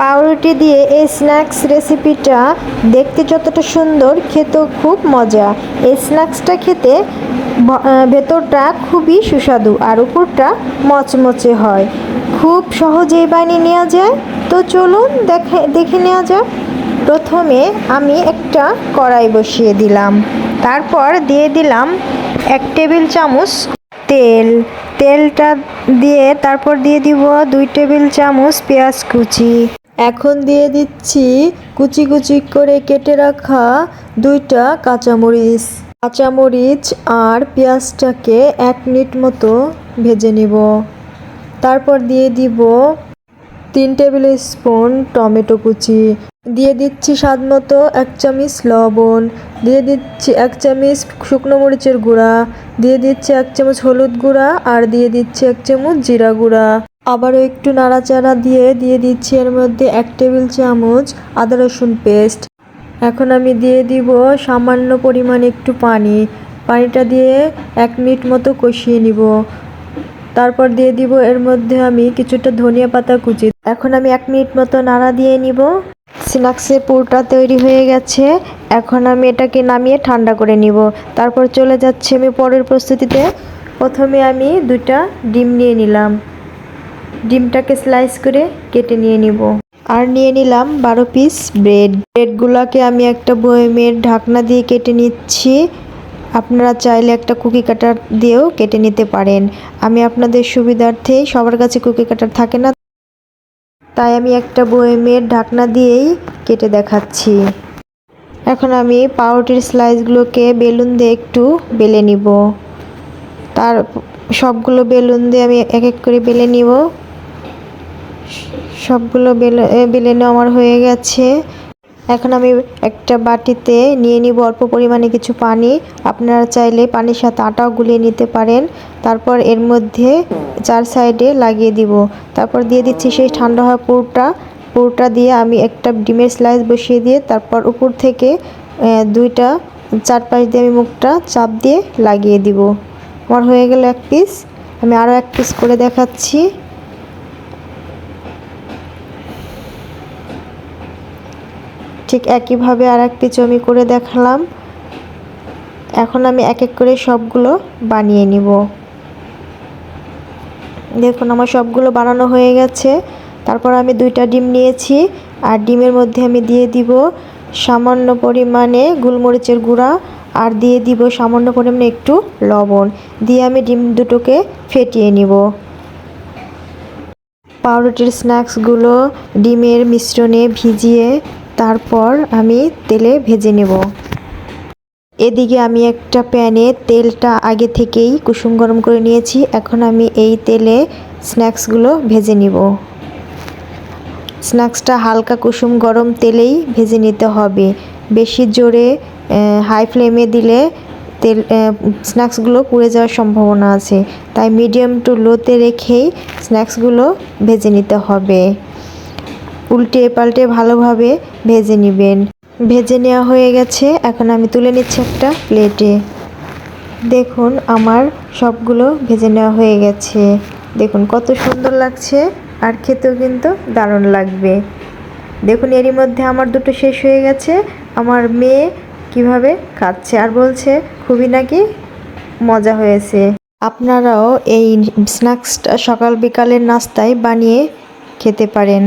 পাউরুটি দিয়ে এই স্ন্যাক্স রেসিপিটা দেখতে যতটা সুন্দর, খেতেও খুব মজা। এই স্ন্যাক্সটা খেতে ভেতরটা খুবই সুস্বাদু আর উপরটা মচমচে হয়। খুব সহজেই বানিয়ে নেওয়া যায়। তো চলুন দেখে দেখে নেওয়া যাক। প্রথমে আমি একটা কড়াই বসিয়ে দিলাম। তারপর দিয়ে দিলাম এক টেবিল চামচ তেল। তেলটা দিয়ে তারপর দিয়ে দিব দুই টেবিল চামচ পেঁয়াজ কুচি। এখন দিয়ে দিচ্ছি কুচি কুচি করে কেটে রাখা দুইটা কাঁচামরিচ। কাঁচামরিচ আর পেঁয়াজটাকে এক মিনিট মতো ভেজে নিব। তারপর দিয়ে দিব তিন টেবিল স্পুন টমেটো কুচি। দিয়ে দিচ্ছি স্বাদ মতো এক চামচ লবণ। দিয়ে দিচ্ছি এক চামচ শুকনো মরিচের গুঁড়া। দিয়ে দিচ্ছি এক চামচ হলুদ গুঁড়া আর দিয়ে দিচ্ছি এক চামচ জিরা গুঁড়া। আবারও একটু নাড়াচাড়া দিয়ে দিয়ে দিচ্ছি এর মধ্যে এক টেবিল চামচ আদা রসুন পেস্ট। এখন আমি দিয়ে দিব সামান্য পরিমাণ একটু পানি। পানিটা দিয়ে এক মিনিট মতো কষিয়ে নিব। তারপর দিয়ে দিব এর মধ্যে আমি কিছুটা ধনিয়া পাতা কুচি। এখন আমি এক মিনিট মতো নাড়া দিয়ে নিব। স্ন্যাক্সের পুরটা তৈরি হয়ে গেছে। এখন আমি এটাকে নামিয়ে ঠান্ডা করে নিব। তারপর চলে যাচ্ছে আমি পরের প্রস্তুতিতে। প্রথমে আমি দুটা ডিম নিয়ে নিলাম। ডিমটাকে স্লাইস করে কেটে নিয়ে নিব। আর নিয়ে নিলাম বারো পিস ব্রেড। ব্রেডগুলোকে আমি একটা বয়মের ঢাকনা দিয়ে কেটে নিচ্ছি। আপনারা চাইলে একটা কুকি কাটার দিয়েও কেটে নিতে পারেন। আমি আপনাদের সুবিধার্থে সবার কাছে কুকি কাটার থাকে না, তাই আমি একটা বয়মের ঢাকনা দিয়েই কেটে দেখাচ্ছি। এখন আমি পাউরুটির স্লাইসগুলোকে বেলুন দিয়ে একটু বেলে নিব। তার সবগুলো বেলুন দিয়ে আমি এক এক করে বেলে নিব। সবগুলো বেলে বেলে আমার হয়ে গেছে। এখন আমি একটা বাটিতে নিয়ে নিব অল্প পরিমাণে কিছু পানি। আপনারা চাইলে পানির সাথে আটাও গুলিয়ে নিতে পারেন। তারপর এর মধ্যে চার সাইডে লাগিয়ে দিব। তারপর দিয়ে দিচ্ছি সেই ঠান্ডা হওয়া পুরটা। পুরটা দিয়ে আমি একটা ডিমের স্লাইস বসিয়ে দিয়ে তারপর উপর থেকে দুইটা চারপাশ দিয়ে আমি মুখটা চাপ দিয়ে লাগিয়ে দিব। আমার হয়ে গেল এক পিস। আমি আরও এক পিস করে দেখাচ্ছি। ঠিক একইভাবে আর এক পিচ আমি করে দেখালাম। এখন আমি এক এক করে সবগুলো বানিয়ে নিব। দেখুন, আমার সবগুলো বানানো হয়ে গেছে। তারপর আমি দুইটা ডিম নিয়েছি। আর ডিমের মধ্যে আমি দিয়ে দিব সামান্য পরিমাণে গোলমরিচের গুঁড়া আর দিয়ে দিব সামান্য পরিমাণে একটু লবণ। দিয়ে আমি ডিম দুটোকে ফেটিয়ে নিব। পাউরুটির স্ন্যাক্সগুলো ডিমের মিশ্রণে ভিজিয়ে তারপর আমি তেলে ভেজে নেব। এদিকে আমি একটা প্যানে তেলটা আগে থেকেই কুসুম গরম করে নিয়েছি। এখন আমি এই তেলে স্ন্যাক্সগুলো ভেজে নিব। স্ন্যাক্সটা হালকা কুসুম গরম তেলেই ভেজে নিতে হবে। বেশি জোরে হাই ফ্লেমে দিলে তেল স্ন্যাক্সগুলো পুড়ে যাওয়ার সম্ভাবনা আছে। তাই মিডিয়াম টু লোতে রেখেই স্ন্যাক্সগুলো ভেজে নিতে হবে। উল্টে পাল্টে ভালোভাবে ভেজে নেবেন। ভেজে নেওয়া হয়ে গেছে। এখন আমি তুলে নিচ্ছি একটা প্লেটে। দেখুন, আমার সবগুলো ভেজে নেওয়া হয়ে গেছে। দেখুন, কত সুন্দর লাগছে আর খেতেও কিন্তু দারুণ লাগবে। দেখুন, এরই মধ্যে আমার দুটো শেষ হয়ে গেছে। আমার মেয়ে কীভাবে খাচ্ছে আর বলছে, খুবই নাকি মজা হয়েছে। আপনারাও এই স্ন্যাক্সটা সকাল বিকালের নাস্তায় বানিয়ে খেতে পারেন।